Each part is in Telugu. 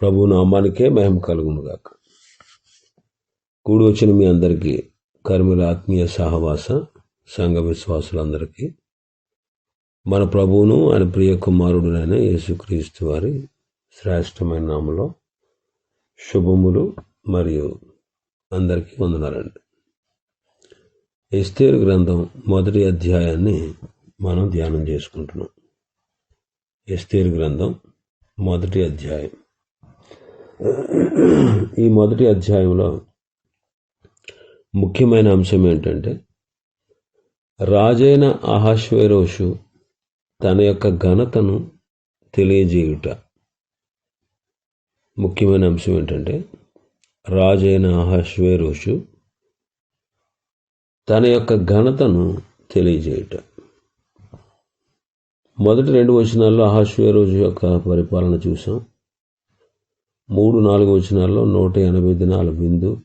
ప్రభు నామానికే మహిమ కలుగును గాక కూడి వచ్చిన మీ అందరికీ కర్మిల ఆత్మీయ సహవాస సంఘ విశ్వాసులందరికీ మన ప్రభువును ఆయన ప్రియ కుమారుడునైన యేసుక్రీస్తు వారి శ్రేష్టమైన నామలో శుభములు మరియు అందరికీ వందనాలండి. ఎస్తేరు గ్రంథం మొదటి అధ్యాయాన్ని మనం ధ్యానం చేసుకుంటున్నాం. ఎస్తేరు గ్రంథం మొదటి అధ్యాయం. ఈ మొదటి అధ్యాయంలో ముఖ్యమైన అంశం ఏంటంటే రాజైన అహాశ్వేరోషు తన యొక్క ఘనతను తెలియజేయుట. ముఖ్యమైన అంశం ఏంటంటే రాజైన అహాశ్వేరోషు తన యొక్క ఘనతను తెలియజేయుట. మొదటి రెండు వచనాల్లో అహాశ్వేరోజు యొక్క పరిపాలన చూసాం. మూడు నాలుగు వచనాల్లో నూట ఎనభై దినాల విందు.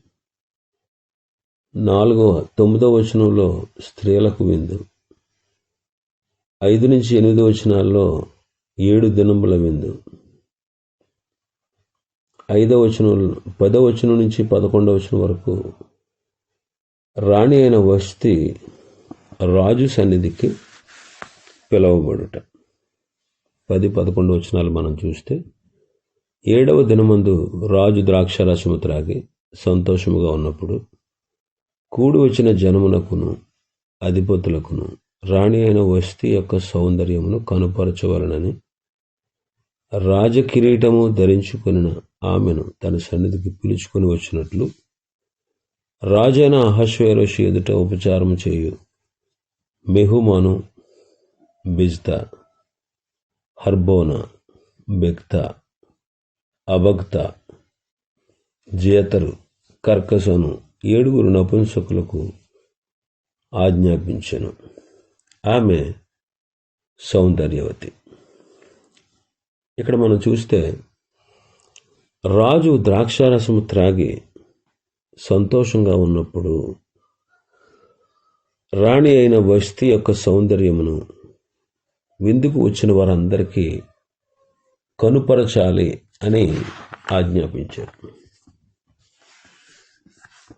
నాలుగవ తొమ్మిదవ వచనంలో స్త్రీలకు విందు. ఐదు నుంచి ఎనిమిది వచనాల్లో ఏడు దినముల విందు. ఐదవ వచనం పదవ వచనం నుంచి పదకొండవ వచనం వరకు రాణి అయిన వస్తి రాజు సన్నిధికి పిలవబడుట. పది పదకొండు వచనాలు మనం చూస్తే ఏడవ దినమందు రాజు ద్రాక్షరసము త్రాగి సంతోషముగా ఉన్నప్పుడు కూడి వచ్చిన జనమునకును అధిపతులకును రాణి అయిన వస్తి యొక్క సౌందర్యమును కనుపరచవలనని రాజకిరీటము ధరించుకుని ఆమెను తన సన్నిధికి పిలుచుకొని వచ్చినట్లు రాజైన అహశ్వేరోషి ఎదుట ఉపచారం చేయు. మెహుమాను బిజ్తా హర్బోనా బెక్తా అభక్త జేతరు కర్కసను ఏడుగురు నపుంసకులకు ఆజ్ఞాపించెను. ఆమె సౌందర్యవతి. ఇక్కడ మనం చూస్తే రాజు ద్రాక్షారసము త్రాగి సంతోషంగా ఉన్నప్పుడు రాణి అయిన వస్తి యొక్క సౌందర్యమును విందుకు వచ్చిన వారందరికీ కనుపరచాలి అని ఆజ్ఞాపించారు.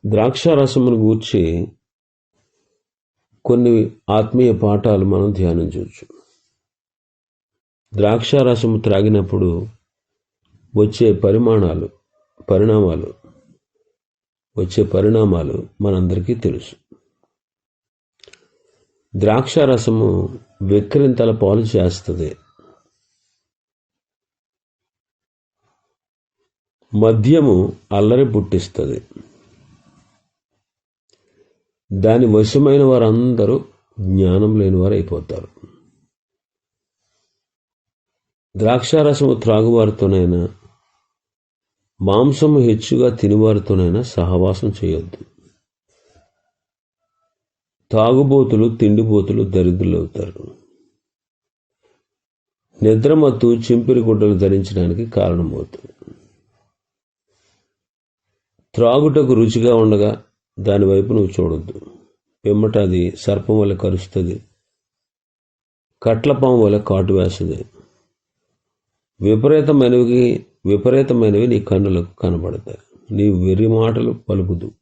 ద్రాక్షారసమును గూర్చి కొన్ని ఆత్మీయ పాఠాలు మనం ధ్యానించవచ్చు ద్రాక్షారసము త్రాగినప్పుడు వచ్చే పరిమాణాలు పరిణామాలు వచ్చే పరిణామాలు మనందరికీ తెలుసు. ద్రాక్షారసము విక్రింతల పాలు చేస్తుంది. మద్యము అల్లరి పుట్టిస్తుంది. దాని వశమైన వారందరూ జ్ఞానం లేని వారు అయిపోతారు ద్రాక్షారసము త్రాగువారితోనైనా మాంసము హెచ్చుగా తినివారితోనైనా సహవాసం చేయొద్దు. తాగుబోతులు తిండిబోతులు దరిద్రులు అవుతారు నిద్రమత్తు చింపిరి గుడ్డలు ధరించడానికి కారణమవుతుంది. త్రాగుటకు రుచిగా ఉండగా దాని వైపు నువ్వు చూడొద్దు. పిమ్మట అది సర్పం వల్ల కరుస్తుంది. కట్లపాము వల్ల కాటు వేస్తుంది. విపరీతమైనవి విపరీతమైనవి నీ కన్నులకు కనబడతాయి. నీ వెర్రి మాటలు పలుకుదు.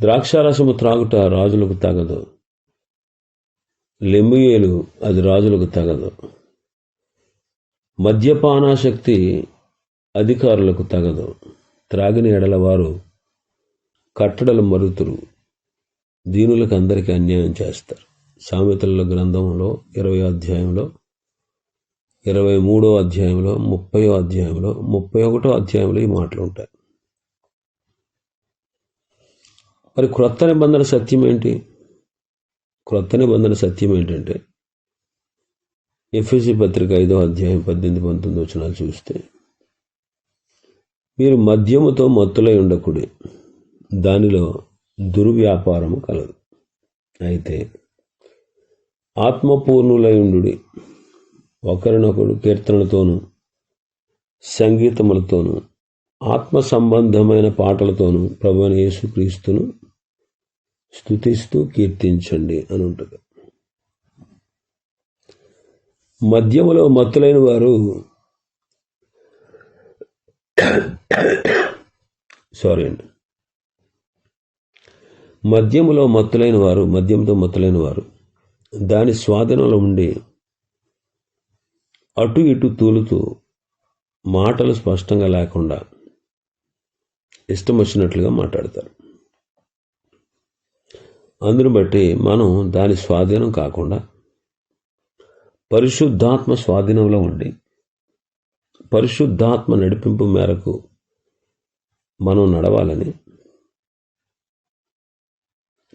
ద్రాక్షారసము త్రాగుట రాజులకు తగదు. లెమ్మియేలు అది రాజులకు తగదు. మద్యపానాశక్తి అధికారులకు తగదు. త్రాగిన ఎడల వారు కట్టడలు మరుతురు దీనులకు అందరికీ అన్యాయం చేస్తారు. సామెతల గ్రంథంలో ఇరవై అధ్యాయంలో ఇరవై మూడో అధ్యాయంలో ముప్పయో అధ్యాయంలో ముప్పై ఒకటో అధ్యాయంలో ఈ మాటలు ఉంటాయి. మరి క్రొత్త నిబంధన సత్యం ఏంటి? క్రొత్త నిబంధన సత్యం ఏంటంటే ఎఫ్ఎసి పత్రిక ఐదో అధ్యాయం పద్దెనిమిది పంతొమ్మిది వచనాలు చూస్తే మీరు మద్యముతో మత్తులై ఉండకుడి. దానిలో దుర్వ్యాపారము కలదు. అయితే ఆత్మపూర్ణులై ఉండు ఒకరినొకడు కీర్తనలతోనూ సంగీతములతోనూ ఆత్మ సంబంధమైన పాటలతోనూ ప్రభుని యేసుక్రీస్తును స్థుతిస్తూ కీర్తించండి అని ఉంటుంది మద్యములో మత్తులైన వారు సారీ అండి. మద్యములో మత్తులైన వారు మద్యంతో మత్తులైన వారు దాని స్వాధీనంలో ఉండి అటు ఇటు తూలుతూ మాటలు స్పష్టంగా లేకుండా ఇష్టం వచ్చినట్లుగా మాట్లాడతారు. అందును బట్టి మనం దాని స్వాధీనం కాకుండా పరిశుద్ధాత్మ స్వాధీనంలో ఉండి పరిశుద్ధాత్మ నడిపింపు మేరకు మనం నడవాలని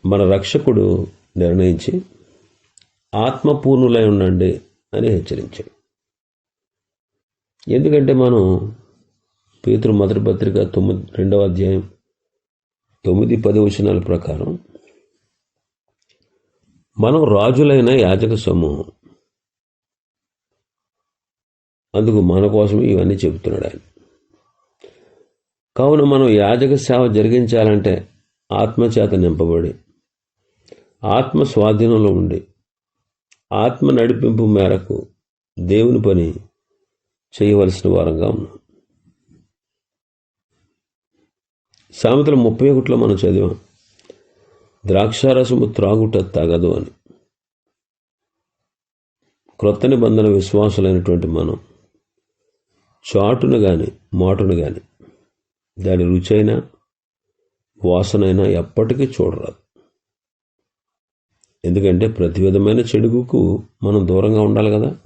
మన రక్షకుడు నిర్ణయించి ఆత్మపూర్ణులై ఉండండి అని హెచ్చరించాడు. ఎందుకంటే మనం పేతురు మొదటి పత్రిక తొమ్మిది రెండవ అధ్యాయం తొమ్మిది పది వచనాల ప్రకారం మనం రాజులైన యాజక సమూహం. అందుకు మన కోసమే ఇవన్నీ చెబుతున్నాడు ఆయన. కావున మనం యాజక సేవ జరిగించాలంటే ఆత్మచేత నింపబడి ఆత్మ స్వాధీనంలో ఉండి ఆత్మ నడిపింపు మేరకు దేవుని పని చేయవలసిన వారంగా ఉన్నాం. సామెతల ముప్పై ఒకటిలో మనం చదివాం ద్రాక్షారసము త్రాగుట తగదు అని. క్రొత్త నిబంధన విశ్వాసులైనటువంటి మనం చాటును కానీ మాటును కానీ దాని రుచైనా వాసనైనా ఎప్పటికీ చూడరాదు. ఎందుకంటే ప్రతి విధమైన చెడుగుకు మనం దూరంగా ఉండాలి కదా.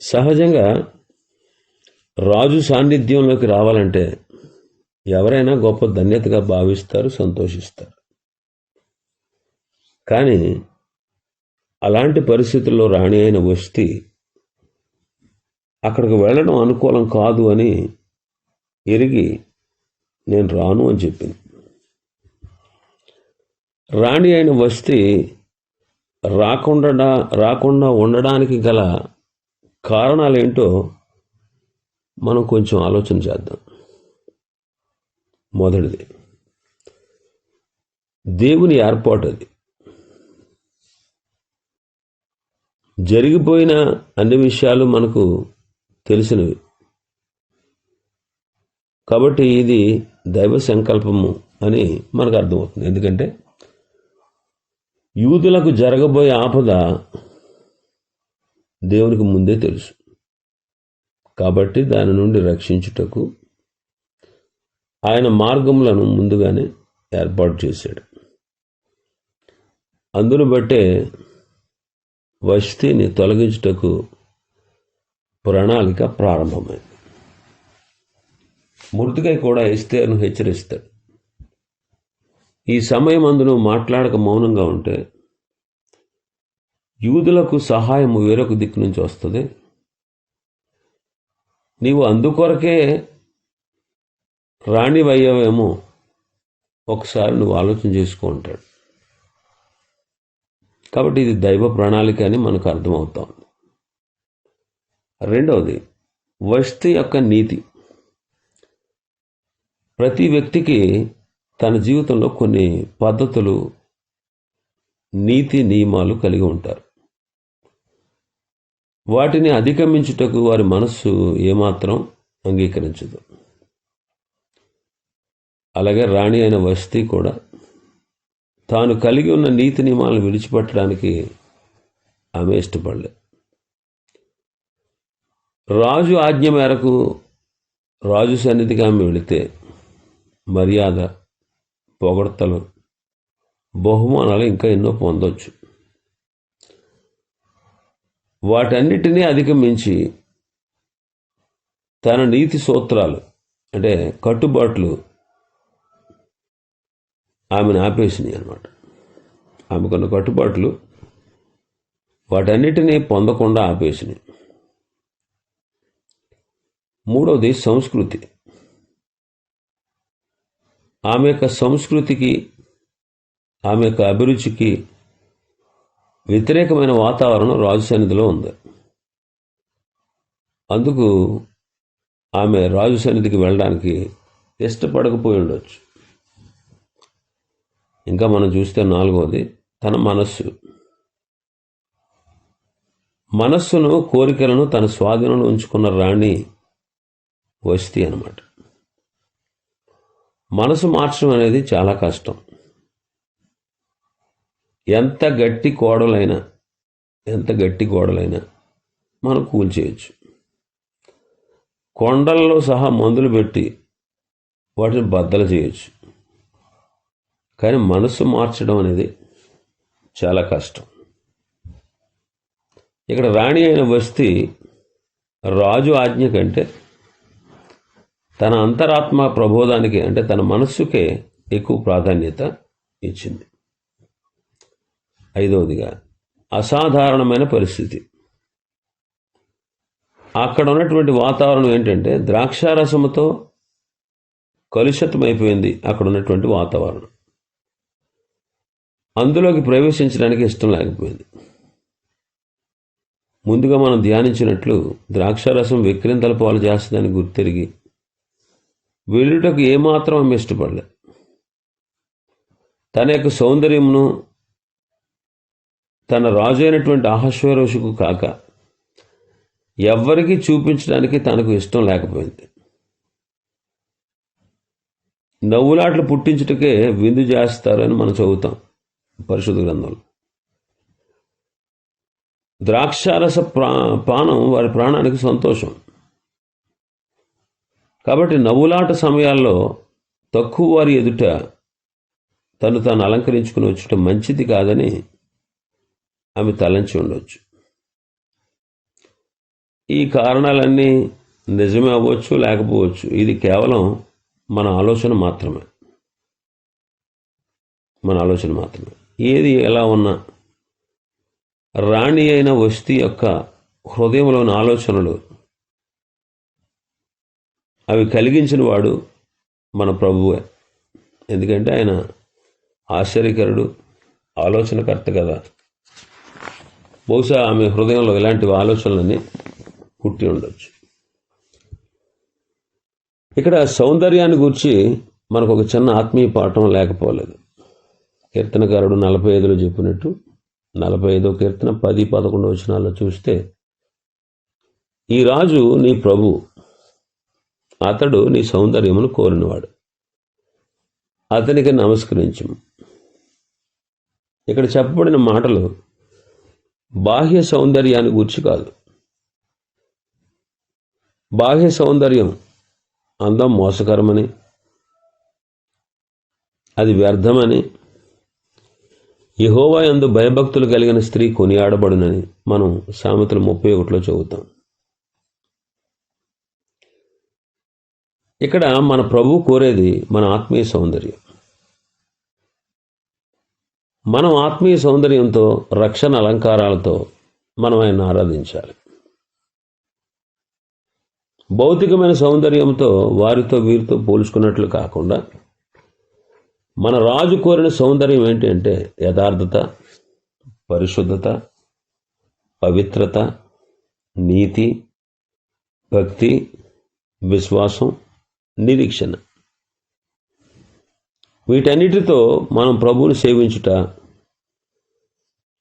సహజంగా రాజు సాన్నిధ్యంలోకి రావాలంటే ఎవరైనా గొప్ప ధన్యతగా భావిస్తారు సంతోషిస్తారు. కానీ అలాంటి పరిస్థితుల్లో రాణి అయిన వస్తి అక్కడికి వెళ్ళడం అనుకూలం కాదు అని ఎరిగి నేను రాను అని చెప్పింది. రాణి అయిన వస్తి రాకుండా రాకుండా ఉండడానికి గల కారణాలు ఏంటో మనం కొంచెం ఆలోచన చేద్దాం. మొదటిది దేవుని ఏర్పాటు అది. జరిగిపోయిన అన్ని విషయాలు మనకు తెలిసినవి. కాబట్టి ఇది దైవ సంకల్పము అని మనకు అర్థమవుతుంది. ఎందుకంటే యూదులకు జరగబోయే ఆపద దేవునికి ముందే తెలుసు. కాబట్టి దాని నుండి రక్షించుటకు ఆయన మార్గములను ముందుగానే ఏర్పాటు చేశాడు. అందును బట్టే వస్తిని తొలగించుటకు ప్రణాళిక ప్రారంభమైంది. మృతికై కూడా ఎస్తేను హెచ్చరిస్తాడు. ఈ సమయం అందును మాట్లాడక మౌనంగా ఉంటే యూదులకు సహాయము వేరొక దిక్కు నుంచి వస్తుంది. నీవు అందుకొరకే రాణివయ్యావేమో ఒకసారి నువ్వు ఆలోచన చేసుకో ఉంటాడు కాబట్టి ఇది దైవ ప్రణాళిక అని మనకు అర్థమవుతోంది. రెండవది వస్తి యొక్క నీతి. ప్రతి వ్యక్తికి తన జీవితంలో కొన్ని పద్ధతులు నీతి నియమాలు కలిగి ఉంటారు. వాటిని అధిగమించుటకు వారి మనస్సు ఏమాత్రం అంగీకరించదు. అలాగే రాణి అయిన వస్తీ కూడా తాను కలిగి ఉన్న నీతి నియమాలను విడిచిపెట్టడానికి ఆమె ఇష్టపడలే. రాజు ఆజ్ఞ మేరకు రాజు సన్నిధికి ఆమె వెళితే మర్యాద పొగడ్తలు బహుమానాలు ఇంకా ఎన్నో పొందొచ్చు. వాటన్నిటినీ అధిగమించి తన నీతి సూత్రాలు అంటే కట్టుబాట్లు ఆమెను ఆపేసినాయి అనమాట ఆమెకున్న కట్టుబాట్లు వాటన్నిటినీ పొందకుండా ఆపేసినాయి. మూడవది సంస్కృతి. ఆమె యొక్క సంస్కృతికి ఆమె యొక్క అభిరుచికి వ్యతిరేకమైన వాతావరణం రాజు సన్నిధిలో ఉంది. అందుకు ఆమె రాజు సన్నిధికి వెళ్ళడానికి ఇష్టపడకపోయి ఉండొచ్చు. ఇంకా మనం చూస్తే నాలుగవది తన మనస్సు. మనస్సును కోరికలను తన స్వాధీనంలో ఉంచుకున్న రాణి వస్తి అన్నమాట. మనసు మార్చడం అనేది చాలా కష్టం. ఎంత గట్టి కోడలైనా ఎంత గట్టి గోడలైనా మనం కూల్చేయచ్చు కొండల్లో సహా మందులు పెట్టి వాటిని బద్దలు చేయొచ్చు. కానీ మనసు మార్చడం అనేది చాలా కష్టం. ఇక్కడ రాణి అయిన వస్తి రాజు ఆజ్ఞ కంటే తన అంతరాత్మ ప్రబోధానికి అంటే తన మనస్సుకే ఎక్కువ ప్రాధాన్యత ఇచ్చింది. ఐదవదిగా అసాధారణమైన పరిస్థితి. అక్కడ ఉన్నటువంటి వాతావరణం ఏంటంటే ద్రాక్షారసముతో కలుషితమైపోయింది అక్కడ ఉన్నటువంటి వాతావరణం. అందులోకి ప్రవేశించడానికి ఇష్టం లేకపోయింది. ముందుగా మనం ధ్యానించినట్లు ద్రాక్షారసం విక్రింతల పాలు చేస్తుందని గుర్తెరిగి వెళ్ళుటకు ఏమాత్రం ఆమె ఇష్టపడలే. తన యొక్క సౌందర్యమును తన రాజు అయినటువంటి అహశ్వరోషుకు కాక ఎవ్వరికీ చూపించడానికి తనకు ఇష్టం లేకపోయింది. నవ్వులాట్లు పుట్టించుటకే విందు చేస్తారని మనం చదువుతాం పరిశుద్ధ గ్రంథంలో. ద్రాక్షారస ప్రా పానం వారి ప్రాణానికి సంతోషం. కాబట్టి నవ్వులాట సమయాల్లో తక్కువ వారి ఎదుట తను తాను అలంకరించుకుని వచ్చటం మంచిది కాదని ఆమె తలంచి ఉండొచ్చు. ఈ కారణాలన్నీ నిజమే అవ్వచ్చు లేకపోవచ్చు ఇది కేవలం మన ఆలోచన మాత్రమే. మన ఆలోచన మాత్రమే. ఏది ఎలా ఉన్నా రాణి అయిన వస్తీ యొక్క హృదయంలోని ఆలోచనలు అవి కలిగించిన వాడు మన ప్రభువే. ఎందుకంటే ఆయన ఆశ్చర్యకరుడు ఆలోచనకర్త కదా. బహుశా ఆమె హృదయంలో ఇలాంటి ఆలోచనలన్నీ పుట్టి ఉండొచ్చు. ఇక్కడ సౌందర్యాన్ని గురించి మనకు ఒక చిన్న ఆత్మీయ పాఠం లేకపోలేదు. కీర్తనకారుడు నలభై ఐదులో చెప్పినట్టు నలభై ఐదో కీర్తన పది పదకొండు వచనాల్లో చూస్తే ఈ రాజు నీ ప్రభు అతడు నీ సౌందర్యమును కోరినవాడు. అతనికి నమస్కరించము. ఇక్కడ చెప్పబడిన మాటలు బాహ్య సౌందర్యాన్ని గురించి కాదు. బాహ్య సౌందర్యం అందం మోసకరమని అది వ్యర్థమని యహోవా యందు భయభక్తులు కలిగిన స్త్రీ కొనియాడబడునని మనం సామెతలు ముప్పై ఒకటిలో చదువుతాం. ఇక్కడ మన ప్రభు కోరేది మన ఆత్మీయ సౌందర్యం. మనం ఆత్మీయ సౌందర్యంతో రక్షణ అలంకారాలతో మనం ఆయన ఆరాధించాలి. భౌతికమైన సౌందర్యంతో వారితో వీరితో పోల్చుకున్నట్లు కాకుండా మన రాజు కోరిన సౌందర్యం ఏంటంటే యథార్థత పరిశుద్ధత పవిత్రత నీతి భక్తి విశ్వాసం నిరీక్షణ. వీటన్నిటితో మనం ప్రభువుని సేవించుట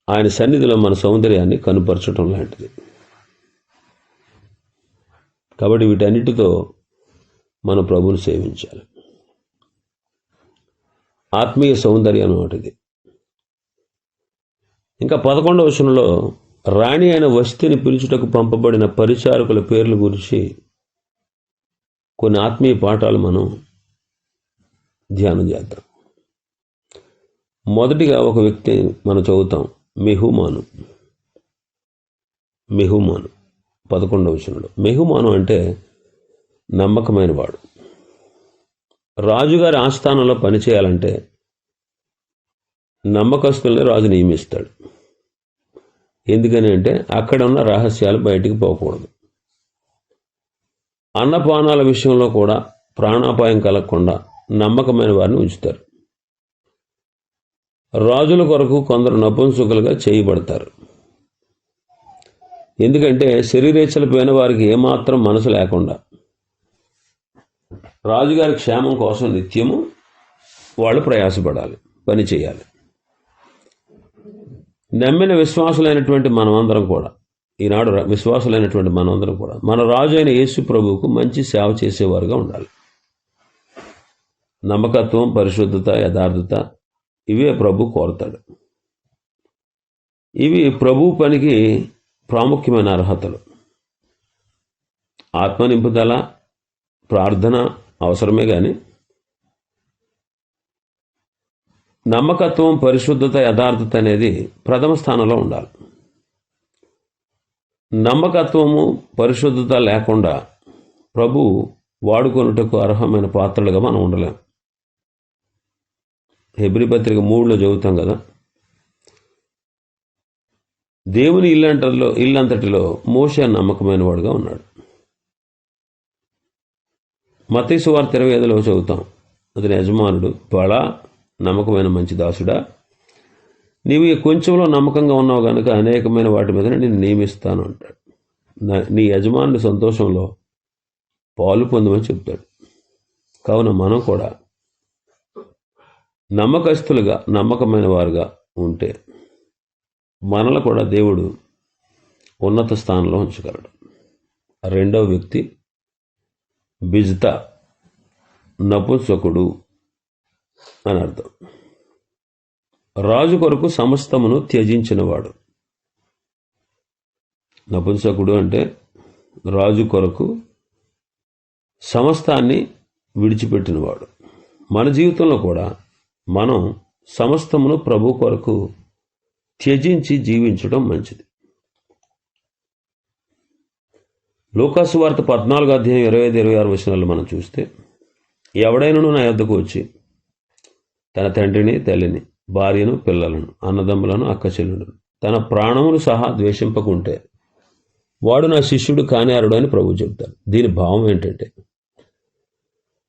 ఆయన సన్నిధిలో మన సౌందర్యాన్ని కనుపరచడం లాంటిది. కాబట్టి వీటన్నిటితో మన ప్రభువుని సేవించాలి. ఆత్మీయ సౌందర్యం అన్నమాటది ఇంకా పదకొండవ వచనంలో రాణి అయిన వస్తిని పిలుచుటకు పంపబడిన పరిచారకుల పేర్ల గురించి కొన్ని ఆత్మీయ పాఠాలు మనం ధ్యానం చేద్దాం. మొదటిగా ఒక వ్యక్తి మనం చదువుతాం. మెహుమాను. మెహుమాను. పదకొండవ వచనంలో. మెహుమాను అంటే నమ్మకమైన వాడు. రాజుగారి ఆస్థానంలో పనిచేయాలంటే నమ్మకస్తుల్ని రాజు నియమిస్తాడు. ఎందుకని అంటే అక్కడ ఉన్న రహస్యాలు బయటికి పోకూడదు. అన్నపానాల విషయంలో కూడా ప్రాణాపాయం కలగకుండా నమ్మకమైన వారిని ఉంచుతారు. రాజుల కొరకు కొందరు నపుంసుకులుగా చేయబడతారు. ఎందుకంటే శరీరేచ్ఛలు పోయిన వారికి ఏమాత్రం మనసు లేకుండా రాజుగారి క్షేమం కోసం నిత్యము వాళ్ళు ప్రయాసపడాలి పని చేయాలి. నమ్మిన విశ్వాసులైనటువంటి మనమందరం కూడా ఈనాడు విశ్వాసులైనటువంటి మనందరం కూడా మన రాజు అయిన యేసు ప్రభువుకు మంచి సేవ చేసేవారుగా ఉండాలి. నమ్మకత్వం పరిశుద్ధత యథార్థత ఇవే ప్రభు కోరతాడు. ఇవి ప్రభు పనికి ప్రాముఖ్యమైన అర్హతలు. ఆత్మ నింపుదల ప్రార్థన అవసరమే కానీ నమ్మకత్వం పరిశుద్ధత యథార్థత అనేది ప్రథమ స్థానంలో ఉండాలి. నమ్మకత్వము పరిశుద్ధత లేకుండా ప్రభు వాడుకొనుటకు అర్హమైన పాత్రలుగా మనం ఉండలేం. హెబ్రి పత్రిక మూడులో చదువుతాం కదా. దేవుని ఇల్లంటలో ఇల్లంతటిలో మోస నమ్మకమైన వాడుగా ఉన్నాడు. మతీసు వార్త ఇరవై ఐదులో చదువుతాం. అతని యజమానుడు బలా నమ్మకమైన మంచి దాసుడా. నీవు ఈ కొంచెంలో నమ్మకంగా ఉన్నావు కనుక అనేకమైన వాటి మీద నేను నియమిస్తాను అంటాడు. నీ యజమానుడి సంతోషంలో పాలు పొందమని చెప్తాడు. కావున మనం కూడా నమ్మకస్తులుగా నమ్మకమైన వారుగా ఉంటే మనలో కూడా దేవుడు ఉన్నత స్థానంలో ఉంచగలడు. రెండవ వ్యక్తి బిజిత నపుంసకుడు అని అర్థం. రాజు కొరకు సమస్తమును త్యజించినవాడు. నపుంసకుడు అంటే రాజు కొరకు సమస్తాన్ని విడిచిపెట్టినవాడు. మన జీవితంలో కూడా మనం సమస్తమును ప్రభు కొరకు త్యజించి జీవించడం మంచిది. లోకాసు వార్త పద్నాలుగు అధ్యాయం ఇరవై ఐదు ఇరవై ఆరు వచనాలు మనం చూస్తే ఎవడైనను నా యొద్దకు వచ్చి తన తండ్రిని తల్లిని భార్యను పిల్లలను అన్నదమ్ములను అక్క తన ప్రాణమును సహా ద్వేషింపకుంటే వాడు నా శిష్యుడు కానేరుడు అని ప్రభు చెప్తాడు దీని భావం ఏంటంటే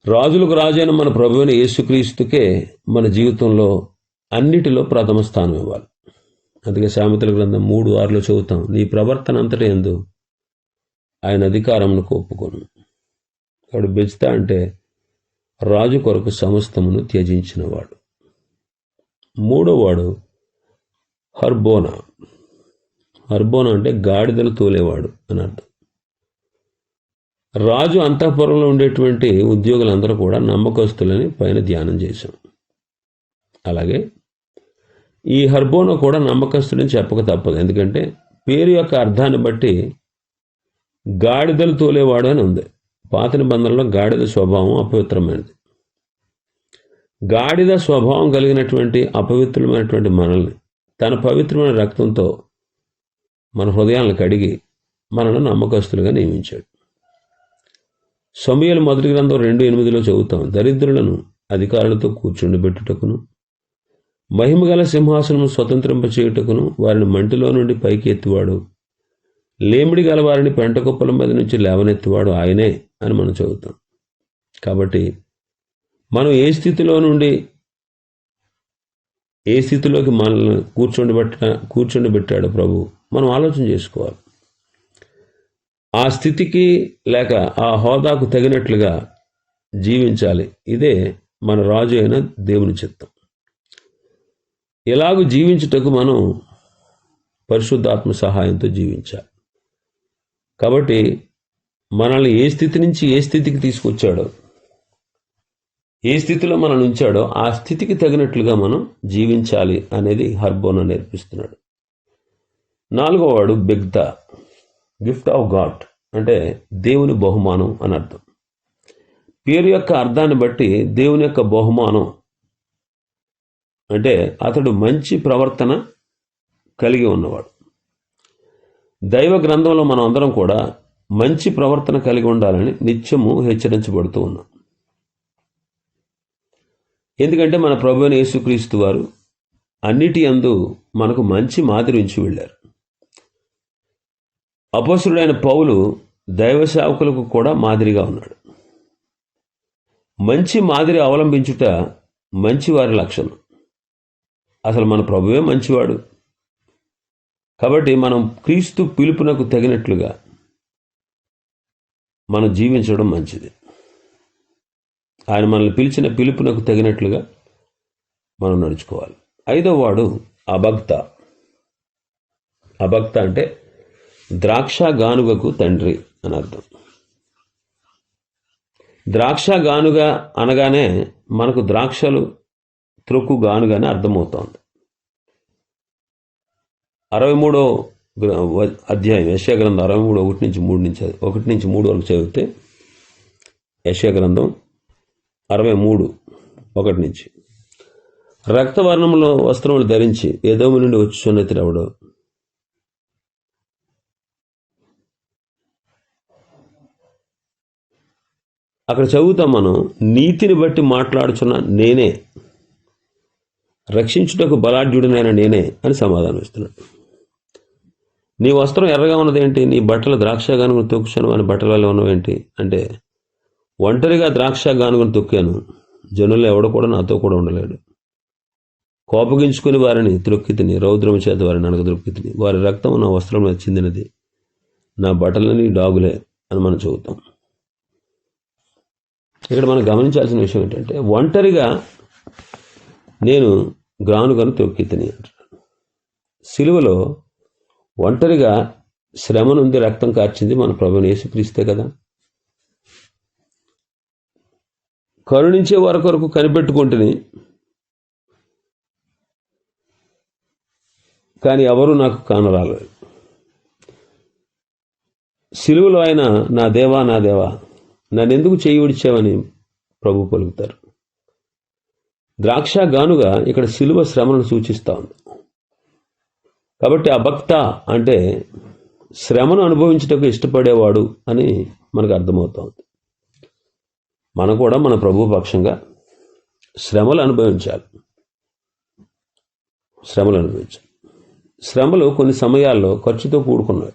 రాజులకు రాజైన మన ప్రభువైన యేసుక్రీస్తుకే మన జీవితంలో అన్నిటిలో ప్రథమ స్థానం ఇవ్వాలి. అందుకే సామెతల గ్రంథం మూడు ఆరులో చదువుతాం. నీ ప్రవర్తన అంతటి ఎందు ఆయన అధికారమును ఒప్పుకోను. వాడు బెచ్చుతా అంటే రాజు కొరకు సమస్తమును త్యజించినవాడు. మూడోవాడు హర్బోనా. హర్బోనా అంటే గాడిదలు తోలేవాడు అని అర్థం. రాజు అంతఃపురంలో ఉండేటువంటి ఉద్యోగులందరూ కూడా నమ్మకస్తులని పైన ధ్యానం చేశాం. అలాగే ఈ హర్బోన కూడా నమ్మకస్తుడని చెప్పక తప్పదు. ఎందుకంటే పేరు యొక్క అర్థాన్ని బట్టి గాడిదలు తోలేవాడు అని ఉంది. పాత నిబంధనలో గాడిద స్వభావం అపవిత్రమైనది. గాడిద స్వభావం కలిగినటువంటి అపవిత్రమైనటువంటి మనల్ని తన పవిత్రమైన రక్తంతో మన హృదయాలను కడిగి మనను నమ్మకస్తులుగా నియమించాడు. సమయలు మొదటి గ్రంథం రెండు ఎనిమిదిలో చదువుతాం. దరిద్రులను అధికారులతో కూర్చుండబెట్టుటకును మహిమగల సింహాసనము స్వతంత్రింపచేయుటకును వారిని మంటిలో నుండి పైకి ఎత్తివాడు లేమిడి గల వారిని పెంటకుప్పల మీద నుంచి లేవనెత్తివాడు ఆయనే అని మనం చదువుతాం. కాబట్టి మనం ఏ స్థితిలో నుండి ఏ స్థితిలోకి మనల్ని కూర్చోండిబెట్ట కూర్చోండిబెట్టాడు ప్రభు? మనం ఆలోచన చేసుకోవాలి. ఆ స్థితికి లేక ఆ హోదాకు తగినట్లుగా జీవించాలి. ఇదే మన రాజు అయిన దేవుని చిత్తం. ఎలాగూ జీవించుటకు మనం పరిశుద్ధాత్మ సహాయంతో జీవించాలి. కాబట్టి మనల్ని ఏ స్థితి నుంచి ఏ స్థితికి తీసుకొచ్చాడో ఏ స్థితిలో మనం ఉంచాడో ఆ స్థితికి తగినట్లుగా మనం జీవించాలి అనేది హర్బోన నేర్పిస్తున్నాడు. నాలుగో వాడు బిగ్ద గిఫ్ట్ ఆఫ్ గాడ్ అంటే దేవుని బహుమానం అని అర్థం. పేరు యొక్క అర్థాన్ని బట్టి దేవుని యొక్క బహుమానం అంటే అతడు మంచి ప్రవర్తన కలిగి ఉన్నవాడు. దైవ గ్రంథంలో మనం అందరం కూడా మంచి ప్రవర్తన కలిగి ఉండాలని నిత్యము హెచ్చరించబడుతూ ఉన్నాం. ఎందుకంటే మన ప్రభు యేసుక్రీస్తు వారు అన్నిటి అందు మనకు మంచి మాదిరి ఉంచి వెళ్ళారు. అపసురుడైన పౌలు దైవ సేవకులకు కూడా మాదిరిగా ఉన్నాడు. మంచి మాదిరి అవలంబించుట మంచివారి లక్షణం. అసలు మన ప్రభువే మంచివాడు. కాబట్టి మనం క్రీస్తు పిలుపునకు తగినట్లుగా మనం జీవించడం మంచిది. ఆయన మనల్ని పిలిచిన పిలుపునకు తగినట్లుగా మనం నడుచుకోవాలి. ఐదో వాడు అభక్త. అభక్త అంటే ద్రాక్ష గానుగకు తండ్రి అని అర్థం. ద్రాక్ష గానుగ అనగానే మనకు ద్రాక్షలు త్రొక్కు గానుగానే అర్థమవుతోంది. అరవై మూడో అధ్యాయం యశ్యా గ్రంథం అరవై మూడు ఒకటి నుంచి మూడు నుంచి ఒకటి నుంచి మూడు వరకు చదివితే యశ్యా గ్రంథం అరవై మూడు ఒకటి నుంచి. రక్తవర్ణంలో వస్త్రములు ధరించి ఏదోము నుండి వచ్చి సున్నతి అక్కడ చదువుతాం మనం నీతిని బట్టి మాట్లాడుచున్న నేనే రక్షించుటకు బలాఢ్యుడినైన నేనే అని సమాధానం ఇస్తున్నాడు. నీ వస్త్రం ఎర్రగా ఉన్నదేంటి? నీ బట్టలు ద్రాక్ష గానుగును తొక్కుచాను అని బట్టలలో ఉన్నవేంటి? అంటే ఒంటరిగా ద్రాక్ష గానుగను తొక్కాను. జనులు ఎవడు కూడా నాతో కూడా ఉండలేడు. కోపగించుకుని వారిని త్రొక్కితిని రౌద్రము చేత వారిని అనగదొక్కితిని వారి రక్తం నా వస్త్రం మీద చిందినది. నా బట్టలని డాగులే అని మనం చెబుతాం. ఇక్కడ మనం గమనించాల్సిన విషయం ఏంటంటే ఒంటరిగా నేను గానుగను తొక్కితిని అంటున్నాను. సిలువలో ఒంటరిగా శ్రమ నుండి రక్తం కార్చింది మన ప్రభుని యేసుక్రీస్తే కదా. కరుణించే వారి కొరకు కనిపెట్టుకుంటుని కానీ ఎవరు నాకు కానరాలేదు. సిలువలో ఆయన నా దేవా నా దేవా నన్ను ఎందుకు చేయి విడిచావని ప్రభు పలుకుతారు. ద్రాక్ష గానుగా ఇక్కడ సిలువ శ్రమను సూచిస్తూ ఉంది. కాబట్టి అభక్త అంటే శ్రమను అనుభవించుటకు ఇష్టపడేవాడు అని మనకు అర్థమవుతోంది మనం కూడా మన ప్రభు పక్షంగా శ్రమలు అనుభవించాలి. శ్రమలు అనుభవించాలి. శ్రమలు కొన్ని సమయాల్లో ఖర్చుతో కూడుకున్నాయి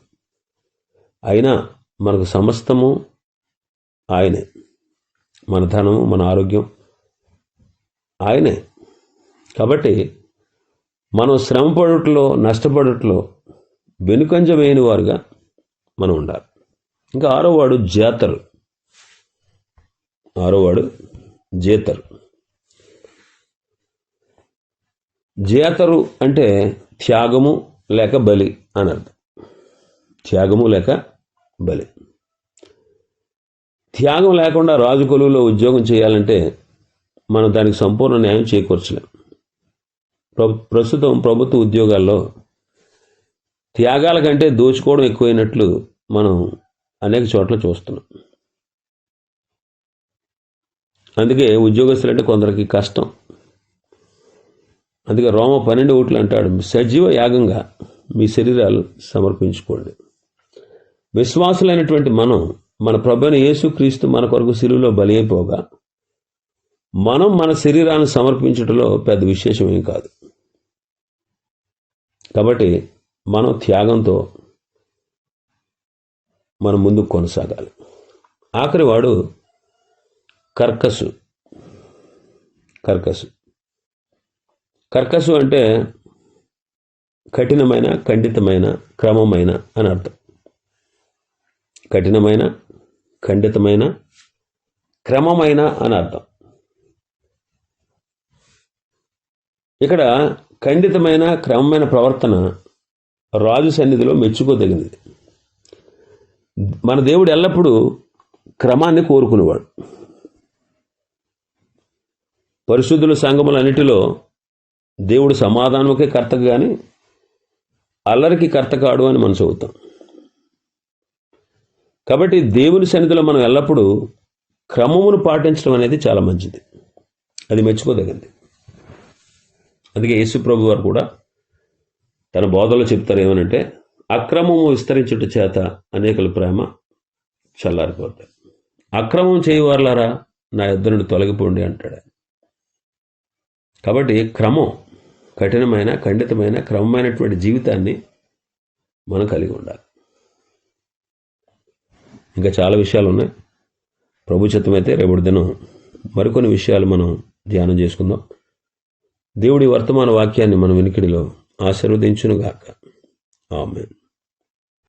అయినా మనకు సమస్తము ఆయనే. మన ధనము మన ఆరోగ్యం ఆయనే. కాబట్టి మనం శ్రమ పడుట్లో నష్టపడట్లో వెనుకంజ వేయని వారుగా మనం ఉండాలి. ఇంకా ఆరో వాడు జాతరు ఆరో వాడు జేతరు. జేతరు అంటే త్యాగము లేక బలి అని అర్థం త్యాగము లేక బలి. త్యాగం లేకుండా రాజు కొలువులో ఉద్యోగం చేయాలంటే మనం దానికి సంపూర్ణ న్యాయం చేకూర్చలేం. ప్ర- ప్రస్తుతం ప్రభుత్వ ఉద్యోగాల్లో త్యాగాల కంటే దోచుకోవడం ఎక్కువైనట్లు మనం అనేక చోట్ల చూస్తున్నాం. అందుకే ఉద్యోగస్తులు అంటే కొందరికి కష్టం. అందుకే రోమ పన్నెండు ఓట్లు అంటాడు సజీవ యాగంగా మీ శరీరాలు సమర్పించుకోండి. విశ్వాసులైనటువంటి మనం మన ప్రభుని యేసుక్రీస్తు మన కొరకు సిలువలో బలైపోగా మనం మన శరీరాన్ని సమర్పించడంలో పెద్ద విశేషం ఏం కాదు. కాబట్టి మనం త్యాగంతో మనం ముందుకు కొనసాగాలి. ఆఖరి వాడు కర్కసు. కర్కసు. కర్కసు అంటే కఠినమైన ఖండితమైన క్రమమైన అని అర్థం. కఠినమైన ఖండితమైన క్రమమైన అని అర్థం. ఇక్కడ ఖండితమైన క్రమమైన ప్రవర్తన రాజు సన్నిధిలో మెచ్చుకోదగినది. మన దేవుడు ఎల్లప్పుడూ క్రమాన్ని కోరుకునేవాడు. పరిశుద్ధుల సంఘములన్నిటిలో దేవుడు సమాధానముకే కర్త కానీ అల్లరికి కర్త కాడు అని మనం చదువుతాం కాబట్టి దేవుని సన్నిధిలో మనం ఎల్లప్పుడూ క్రమమును పాటించడం అనేది చాలా మంచిది. అది మెచ్చుకోదగింది. అందుకే యేసు ప్రభు వారు కూడా తన బోధలో చెప్తారు ఏమనంటే అక్రమము విస్తరించుట చేత అనేకల ప్రేమ చల్లారిపోతాయి అక్రమం చేయవారులారా నా ఇద్దరిని తొలగిపోండి అంటాడు కాబట్టి క్రమం కఠినమైన ఖండితమైన క్రమమైనటువంటి జీవితాన్ని మనం కలిగి ఉండాలి. ఇంకా చాలా విషయాలు ఉన్నాయి. ప్రభు అయితే రేపటి దినం మరికొన్ని విషయాలు మనం ధ్యానం చేసుకుందాం. దేవుడి వర్తమాన వాక్యాన్ని మన వినికిడిలో ఆశీర్వదించునుగాక. ఆమెన్.